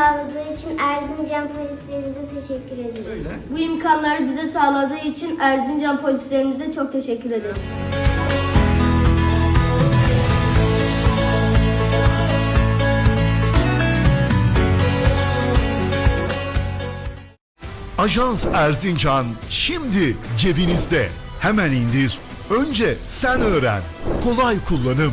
sağladığı için Erzincan polislerimize teşekkür ederiz. Öyle. Bu imkanları bize sağladığı için Erzincan polislerimize çok teşekkür ederiz. Ajans Erzincan şimdi cebinizde. Hemen indir. Önce sen öğren. Kolay kullanım.